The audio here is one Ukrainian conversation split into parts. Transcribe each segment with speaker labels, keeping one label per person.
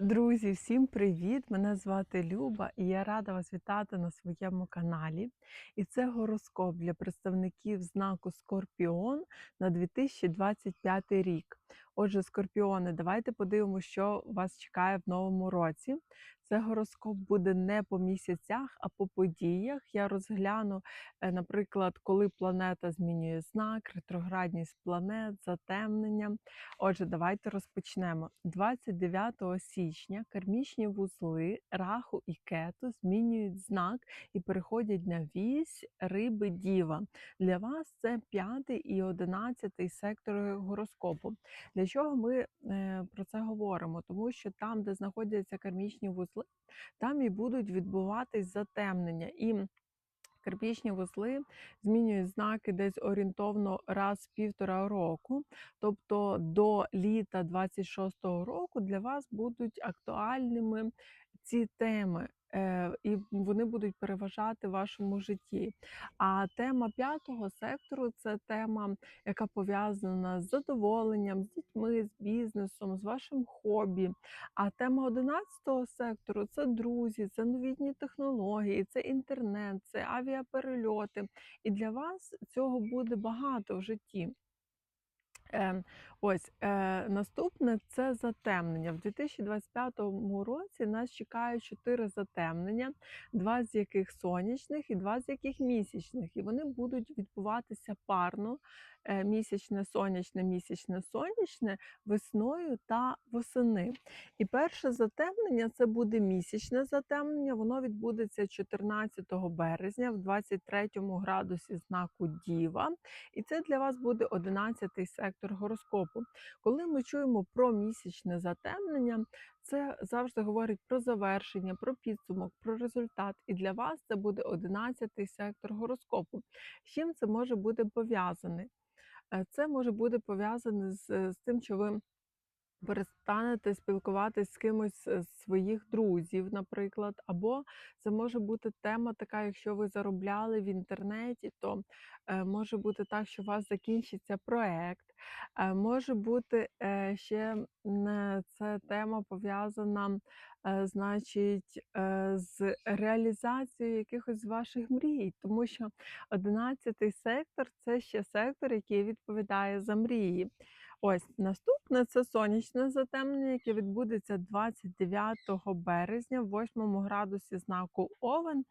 Speaker 1: Друзі, всім привіт! Мене звати Люба і я рада вас вітати на своєму каналі. І це гороскоп для представників знаку Скорпіон на 2025 рік. Отже, скорпіони, давайте подивимося, що вас чекає в новому році. Це гороскоп буде не по місяцях, а по подіях. Я розгляну, е, наприклад, коли планета змінює знак, ретроградність планет, затемнення. Отже, давайте розпочнемо. 29 січня кармічні вузли Раху і Кету змінюють знак і переходять на вісь риби Діва. Для вас це п'ятий і одинадцятий сектори гороскопу. Для чого ми е, про це говоримо? Тому що там, де знаходяться кармічні вузли, там і будуть відбуватись затемнення. І Карпічні вузли змінюють знаки десь орієнтовно раз в півтора року. Тобто до літа 26-го року для вас будуть актуальними ці теми. Е, І вони будуть переважати в вашому житті. А тема п'ятого сектору це тема, яка пов'язана з задоволенням, з дітьми, з бізнесом, з вашим хобі. А тема 11 сектору це друзі, це новітні технології, це інтернет, це авіаперельоти. І для вас цього буде багато в житті. Ось е, наступне це затемнення. В 2025 році нас чекають чотири затемнення, два з яких сонячних і два з яких місячних. І вони будуть відбуватися парно е, місячне, сонячне, місячне, сонячне весною та восени. І перше затемнення це буде місячне затемнення. Воно відбудеться 14 березня в 23 градусі знаку Діва. І це для вас буде 11-й сектор гороскопу. Коли ми чуємо про місячне затемнення, це завжди говорить про завершення, про підсумок, про результат. І для вас це буде 11-й сектор гороскопу. З чим це може бути пов'язане? Е, Це може бути пов'язане з, з тим, що ви перестанете спілкуватись з кимось з своїх друзів, наприклад, або це може бути тема така, якщо ви заробляли в інтернеті, то е, може бути так, що у вас закінчиться проект. Е, може бути е, ще це тема пов'язана, е, значить, е, з реалізацією якихось ваших мрій, тому що 11 сектор це ще сектор, який відповідає за мрії. Ось наступне це сонячне затемнення, яке відбудеться 29 березня в 8 градусі знаку Овен.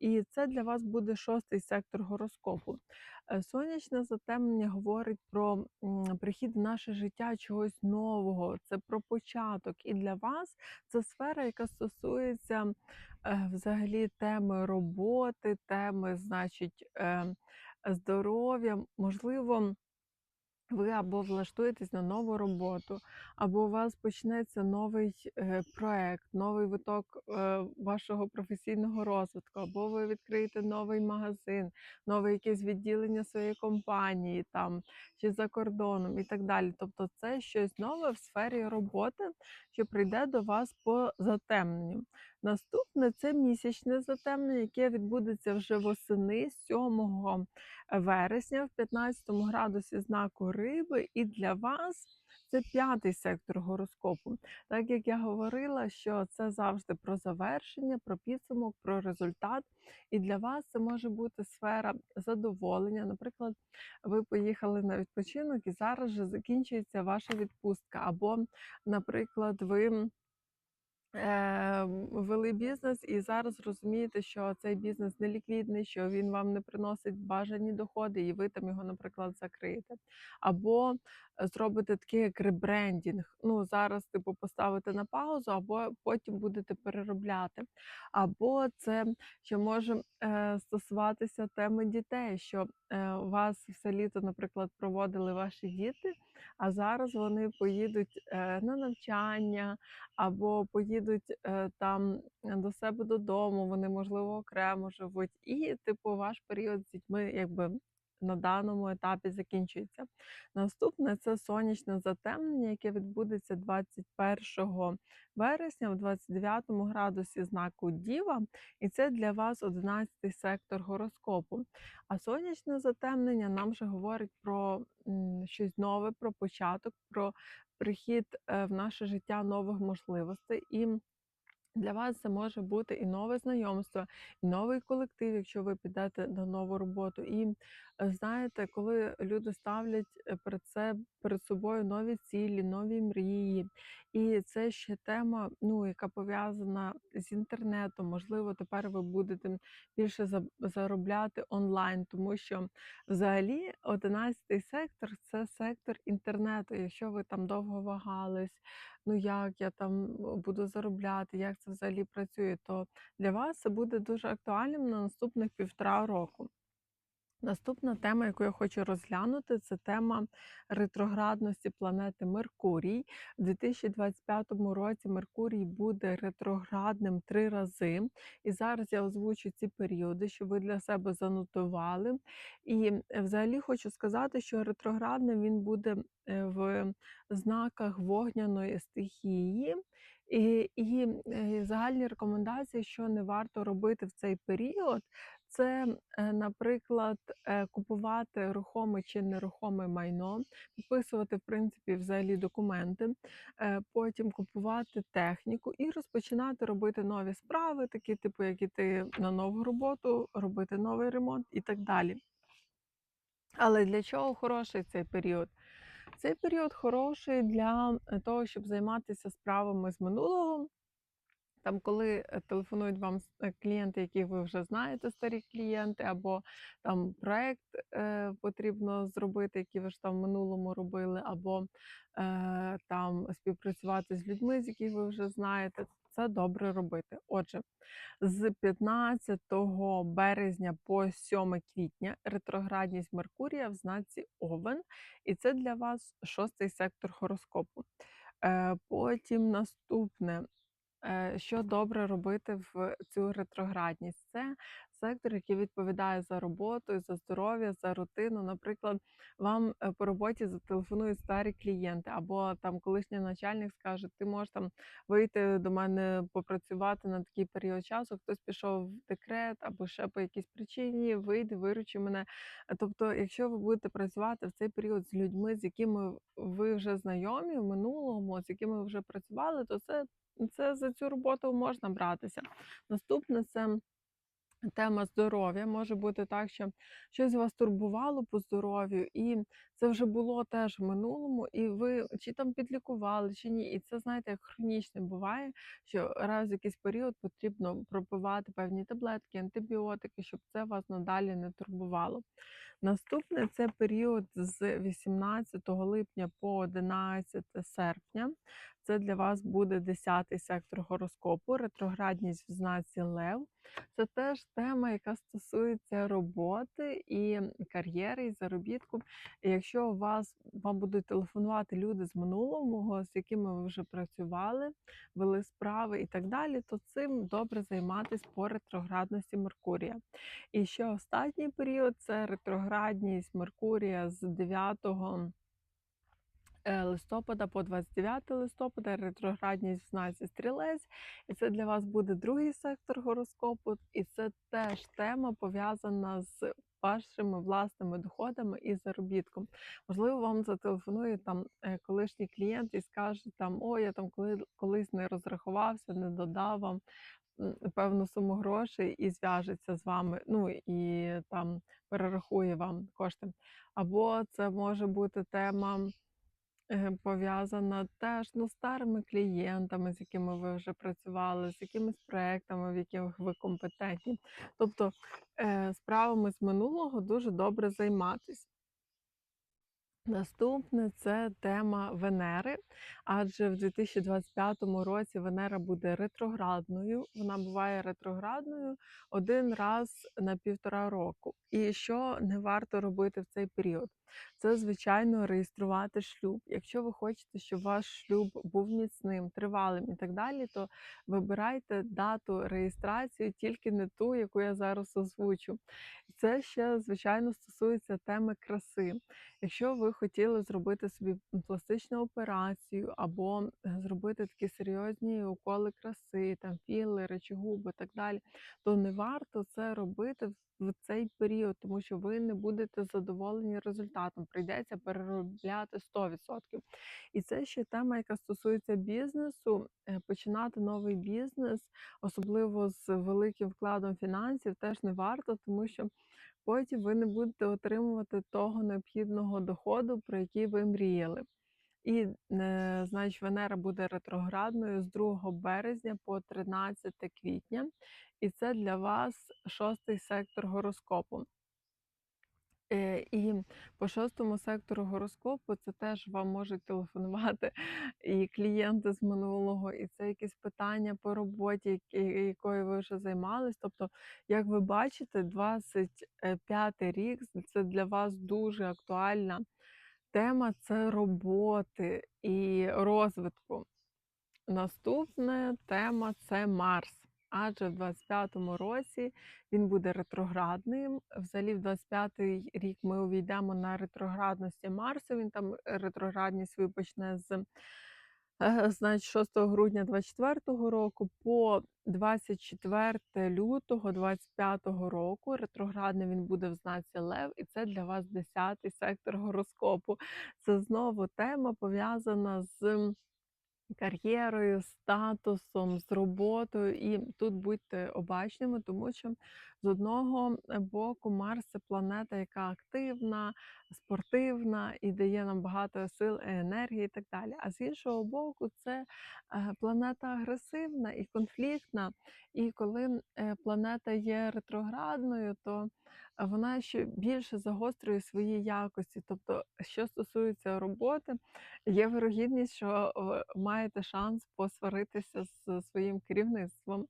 Speaker 1: І це для вас буде шостий сектор гороскопу. Е, Сонячне затемнення говорить про прихід в наше життя чогось нового, це про початок. І для вас це сфера, яка стосується е, взагалі теми роботи, теми, значить, е, здоров'я, можливо. Ви або влаштуєтесь на нову роботу, або у вас почнеться новий е, проект, новий виток е, вашого професійного розвитку, або ви відкриєте новий магазин, нове якесь відділення своєї компанії там чи за кордоном і так далі. Тобто це щось нове в сфері роботи, що прийде до вас по затемненню. Наступне це місячне затемнення, яке відбудеться вже восени 7 вересня в 15 градусі знаку риби, і для вас це п'ятий сектор гороскопу. Так як я говорила, що це завжди про завершення, про підсумок, про результат. І для вас це може бути сфера задоволення. Наприклад, ви поїхали на відпочинок і зараз же закінчується ваша відпустка. Або, наприклад, ви. Е, вели бізнес і зараз розумієте, що цей бізнес не ліквідний, що він вам не приносить бажані доходи, і ви там його, наприклад, закриєте. Або зробите такий як ребрендінг. Ну, зараз, типу, поставите на паузу, або потім будете переробляти. Або це що може е, стосуватися теми дітей, що е, у вас все літо, наприклад, проводили ваші діти, а зараз вони поїдуть е, на навчання або поїдуть е, там до себе додому, вони, можливо, окремо живуть. І, типу, ваш період з дітьми якби на даному етапі закінчується. Наступне це сонячне затемнення, яке відбудеться 21 вересня в 29 градусі знаку Діва, і це для вас 11 сектор гороскопу. А сонячне затемнення нам вже говорить про щось нове, про початок, про прихід е, в наше життя нових можливостей. І для вас це може бути і нове знайомство, і новий колектив, якщо ви підете на нову роботу. І е, знаєте, коли люди ставлять е, перед се перед собою нові цілі, нові мрії, і це ще тема, ну яка пов'язана з інтернетом. Можливо, тепер ви будете більше заробляти онлайн, тому що взагалі 11-й сектор це сектор інтернету. Якщо ви там довго вагались ну як я там е, буду заробляти, як це взагалі працює, то для вас це буде дуже актуальним на наступних півтора року. Наступна тема, яку я хочу розглянути, це тема ретроградності планети Меркурій. У 2025 році Меркурій буде ретроградним три рази. І зараз я озвучу ці періоди, щоб ви для себе занотували. І е, взагалі хочу сказати, що ретроградним він буде е, в знаках вогняної стихії. І, і е, загальні рекомендації, що не варто робити в цей період, це, е, наприклад, е, купувати рухоме чи нерухоме майно, підписувати, в принципі, взагалі документи, е, потім купувати техніку і розпочинати робити нові справи, такі, типу, як іти на нову роботу, робити новий ремонт і так далі. Але для чого хороший цей період? Цей період хороший для того, щоб займатися справами з минулого. Там, коли е, телефонують вам е, клієнти, яких ви вже знаєте, старі клієнти, або там проект е, потрібно зробити, який ви ж там в минулому робили, або е, там співпрацювати з людьми, з яких ви вже знаєте, це добре робити. Отже, з 15 березня по 7 квітня ретроградність Меркурія в знаці Овен, і це для вас шостий сектор гороскопу. Е, Потім наступне Що добре робити в цю ретроградність? Це сектор, який відповідає за роботу, за здоров'я, за рутину. Наприклад, вам е, по роботі зателефонують старі клієнти, або там колишній начальник скаже, ти можеш там вийти до мене попрацювати на такий період часу. Хтось пішов в декрет або ще по якійсь причині, вийди, виручи мене. Е, Тобто, якщо ви будете працювати в цей період з людьми, з якими ви вже знайомі в минулому, з якими ви вже працювали, то це це за цю роботу можна братися. Наступне це тема здоров'я. Може бути так, що щось вас турбувало по здоров'ю, і це вже було теж в минулому, і ви чи там підлікували, чи ні. І це, знаєте, як хронічне буває, що раз в якийсь період потрібно пропивати певні таблетки, антибіотики, щоб це вас надалі не турбувало. Наступне це період з 18 липня по 11 серпня. Це для вас буде 10-й сектор гороскопу, ретроградність в знаці Лев. Це теж тема, яка стосується роботи і кар'єри, і заробітку. Якщо у вас вам будуть телефонувати люди з минулого, з якими ви вже працювали, вели справи і так далі, то цим добре займатися по ретроградності Меркурія. І ще останній період це ретроградність Меркурія з 9 е, листопада по 29 листопада, ретроградність в знаці стрілець. І це для вас буде другий сектор гороскопу, і це теж тема пов'язана з вашими власними доходами і заробітком. Можливо, вам зателефонує там е, колишній клієнт і скаже там: О, я там коли колись не розрахувався, не додав вам певну суму грошей і зв'яжеться з вами. Ну і там перерахує вам кошти. Або це може бути тема. Е, пов'язана теж, ну, старими клієнтами, з якими ви вже працювали, з якимись проектами, в яких ви компетентні. Тобто, е, справами з минулого дуже добре займатись. Наступне це тема Венери, адже в 2025 році Венера буде ретроградною. Вона буває ретроградною один раз на півтора року. І що не варто робити в цей період? Це, звичайно, реєструвати шлюб. Якщо ви хочете, щоб ваш шлюб був міцним, тривалим і так далі, то вибирайте дату реєстрації, тільки не ту, яку я зараз озвучу. Це ще, звичайно, стосується теми краси. Якщо ви хотіли зробити собі пластичну операцію або е, зробити такі серйозні уколи краси, там філери чи губи, так далі, то не варто це робити в в цей період, тому що ви не будете задоволені результатом. Прийдеться переробляти 100%. І це ще тема, яка стосується бізнесу. Е, Починати новий бізнес, особливо з великим вкладом фінансів, теж не варто, тому що потім ви не будете отримувати того необхідного доходу, про який ви мріяли. І, е, значить, Венера буде ретроградною з 2 березня по 13 квітня, і це для вас шостий сектор гороскопу. Е, і по шостому сектору гороскопу це теж вам можуть телефонувати і клієнти з минулого, і це якісь питання по роботі, якою ви вже займались. Тобто, як ви бачите, 25 рік це для вас дуже актуальна тема це роботи і розвитку. Наступна тема це Марс. Адже в 25-му році він буде ретроградним. Взагалі, в 25-й рік ми увійдемо на ретроградності Марсу. Він там ретроградність свою почне з е, значить, 6 грудня 24-го року по 24 лютого 25-го року. Ретроградний він буде в знаці Лев, і це для вас 10-й сектор гороскопу. Це знову тема пов'язана з кар'єрою, статусом, з роботою. І тут будьте обачними, тому що з одного боку Марс це планета, яка активна, спортивна і дає нам багато сил, енергії і так далі. А з іншого боку, це е, планета агресивна і конфліктна. І коли е, планета є ретроградною, то вона ще більше загострює свої якості. Тобто, що стосується роботи, є вирогідність, що ви маєте шанс посваритися з своїм керівництвом,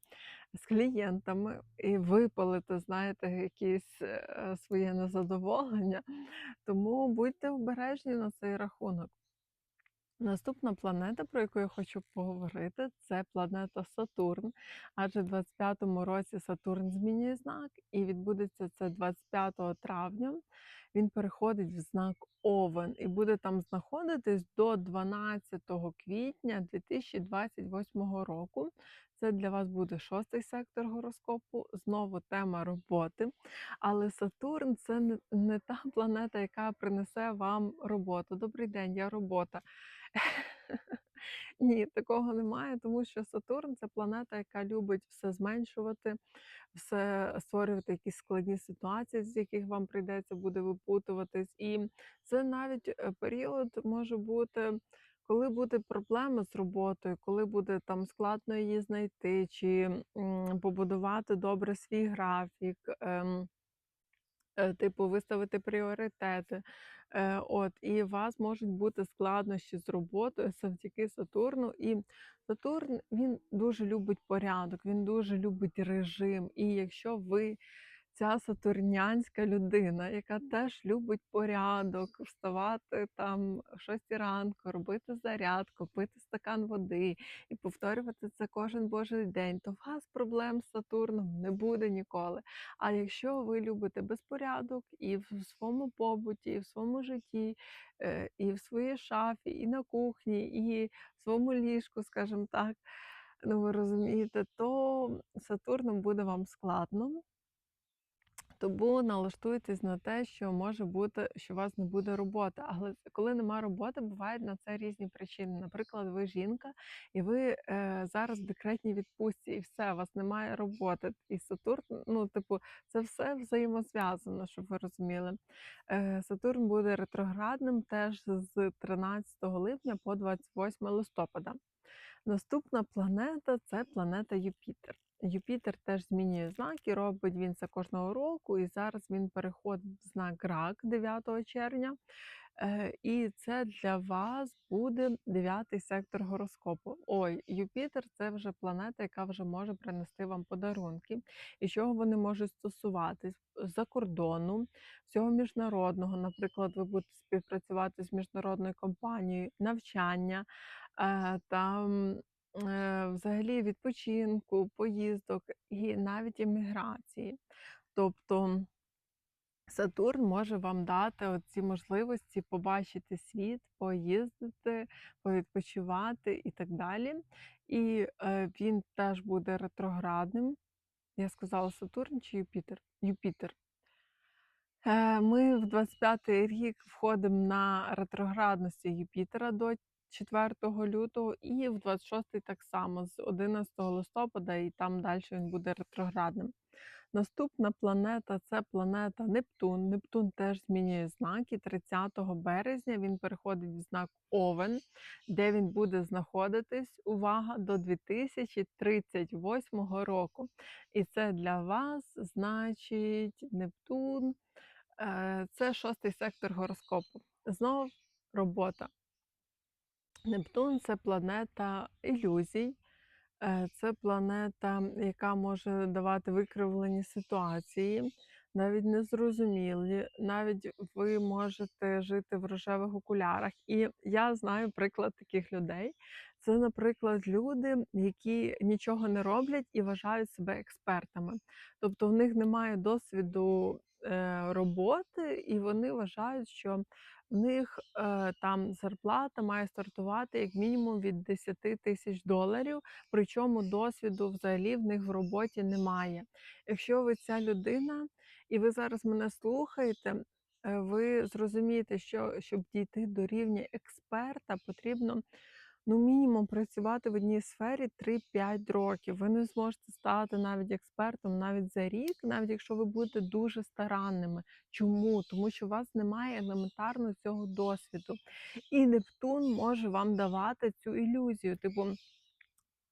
Speaker 1: з клієнтами і випалити, знаєте, якісь е, своє незадоволення. Тому будьте обережні на цей рахунок. Наступна планета, про яку я хочу поговорити, це планета Сатурн. Адже в 25-му році Сатурн змінює знак, і відбудеться це 25 травня. Він переходить в знак Овен і буде там знаходитись до 12 квітня 2028 року. Це для вас буде шостий сектор гороскопу, знову тема роботи. Але Сатурн це не, та планета, яка принесе вам роботу. Добрий день, я робота. Ні, такого немає, тому що Сатурн це планета, яка любить все зменшувати, все створювати якісь складні ситуації, з яких вам прийдеться буде випутуватись. І це навіть е, період може бути, коли буде проблема з роботою, коли буде там складно її знайти, чи побудувати добре свій графік. Е, типу, виставити пріоритети. Е, от, і у вас можуть бути складнощі з роботою завдяки Сатурну. І Сатурн він дуже любить порядок, він дуже любить режим. І якщо ви ця сатурнянська людина, яка теж любить порядок, вставати там о 6 ранку, робити зарядку, пити стакан води і повторювати це кожен божий день, то у вас проблем з Сатурном не буде ніколи. А якщо ви любите безпорядок і в своєму побуті, і в своєму житті, е, і в своїй шафі, і на кухні, і в своєму ліжку, скажімо так, ну ви розумієте, то Сатурном буде вам складно. Тому налаштуйтесь на те, що може бути, що у вас не буде роботи. Але коли нема роботи, бувають на це різні причини. Наприклад, ви жінка, і ви е, зараз в декретній відпустці, і все, у вас немає роботи. І Сатурн, ну, типу, це все взаємозв'язано, щоб ви розуміли. Е, Сатурн буде ретроградним теж з 13 липня по 28 листопада. Наступна планета це планета Юпітер. Юпітер теж змінює знак і робить він це кожного року. І зараз він переходить в знак Рак 9 червня. Е, І це для вас буде дев'ятий сектор гороскопу. Ой, Юпітер це вже планета, яка вже може принести вам подарунки. І чого вони можуть стосуватись за кордону, всього міжнародного. Наприклад, ви будете співпрацювати з міжнародною компанією, навчання е, там. Е, Взагалі відпочинку, поїздок і навіть еміграції. Тобто Сатурн може вам дати оці можливості побачити світ, поїздити, повідпочивати і так далі. І е, він теж буде ретроградним. Я сказала Сатурн чи Юпітер? Юпітер. Е, Ми в 25-й рік входимо на ретроградності Юпітера до 4 лютого, і в 26-й так само з 11 листопада, і там далі він буде ретроградним. Наступна планета це планета Нептун. Нептун теж змінює знаки. 30 березня він переходить в знак Овен, де він буде знаходитись, увага, до 2038 року. І це для вас значить Нептун. Е, Це шостий сектор гороскопу. Знов робота. Нептун це планета ілюзій. Е, Це планета, яка може давати викривлені ситуації, навіть незрозумілі. Навіть ви можете жити в рожевих окулярах. І я знаю приклад таких людей. Це, наприклад, люди, які нічого не роблять і вважають себе експертами. Тобто в них немає досвіду роботи, і вони вважають, що в них е, там зарплата має стартувати як мінімум від 10 тисяч доларів причому досвіду взагалі в них в роботі немає. Якщо ви ця людина, і ви зараз мене слухаєте, е, ви зрозумієте, що щоб дійти до рівня експерта, потрібно ну, мінімум працювати в одній сфері 3-5 років. Ви не зможете стати навіть експертом навіть за рік, навіть якщо ви будете дуже старанними. Чому? Тому що у вас немає елементарно цього досвіду. І Нептун може вам давати цю ілюзію. Типу,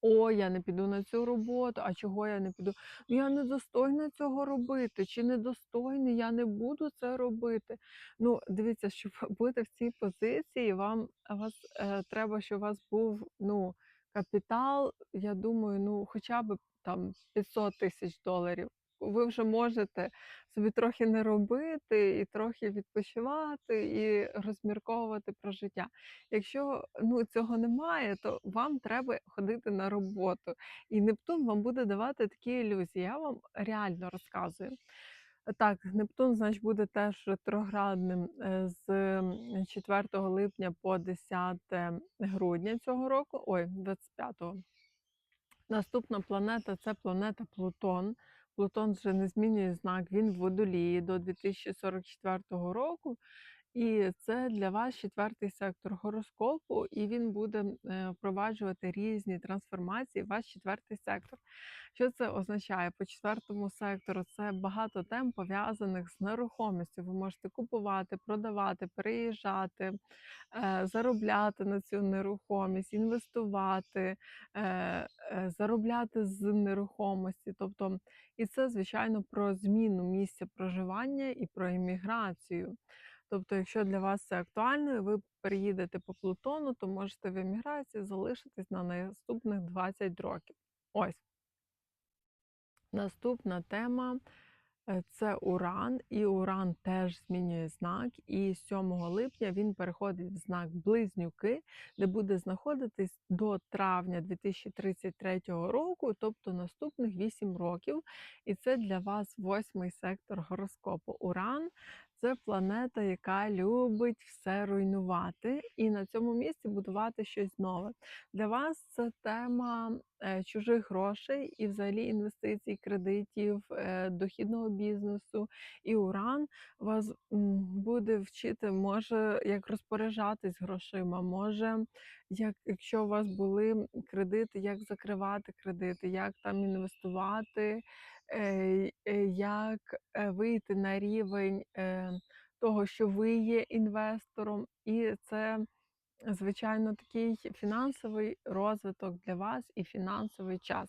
Speaker 1: о, я не піду на цю роботу, а чого я не піду? Ну, я недостойна цього робити, чи недостойний, я не буду це робити. Ну, дивіться, щоб бути в цій позиції, вам вас е, треба, щоб у вас був ну, капітал, я думаю, ну, хоча б там 500 тисяч доларів. Ви вже можете собі трохи не робити, і трохи відпочивати, і розмірковувати про життя. Якщо ну, цього немає, то вам треба ходити на роботу. І Нептун вам буде давати такі ілюзії. Я вам реально розказую. Так, Нептун, значить, буде теж ретроградним е, з 4 липня по 10 грудня цього року, ой, 25-го. Наступна планета це планета Плутон. Плутон вже не змінює знак, він в водолії до 2044 року. І це для вас четвертий сектор гороскопу, і він буде е, впроваджувати різні трансформації ваш четвертий сектор. Що це означає? По четвертому сектору це багато тем пов'язаних з нерухомістю. Ви можете купувати, продавати, переїжджати, е, заробляти на цю нерухомість, інвестувати, е, заробляти з нерухомості. Тобто, і це, звичайно, про зміну місця проживання і про імміграцію. Тобто, якщо для вас це актуально, і ви переїдете по Плутону, то можете в еміграції залишитись на наступних 20 років. Ось наступна тема Е, Це Уран, і Уран теж змінює знак. І 7 липня він переходить в знак Близнюки, де буде знаходитись до травня 2033 року, тобто наступних 8 років. І це для вас восьмий сектор гороскопу. Уран це планета, яка любить все руйнувати, і на цьому місці будувати щось нове. Для вас це тема е, чужих грошей і взагалі інвестицій, кредитів, е, дохідного бізнесу. І Уран вас буде вчити, може як розпоряджатись грошима, може, як якщо у вас були кредити, як закривати кредити, як там інвестувати, як е, вийти на рівень е, того, що ви є інвестором, і це звичайно такий фінансовий розвиток для вас і фінансовий час.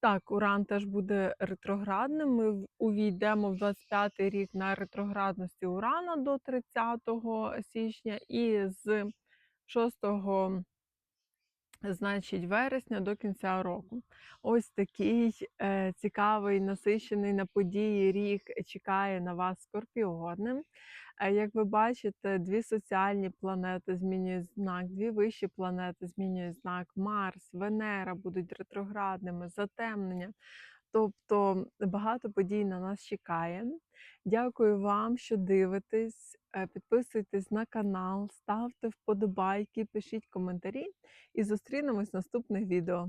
Speaker 1: Так, Уран теж буде ретроградним. Ми увійдемо в 25-й рік на ретроградності Урана до 30 січня, і з 6 значить, вересня до кінця року. Ось такий е, цікавий, насичений на події рік чекає на вас скорпіони. Е, Як ви бачите, дві соціальні планети змінюють знак, дві вищі планети змінюють знак. Марс, Венера будуть ретроградними, затемнення. Тобто багато подій на нас чекає. Дякую вам, що дивитесь. Е, Підписуйтесь на канал, ставте вподобайки, пишіть коментарі і зустрінемось в наступних відео.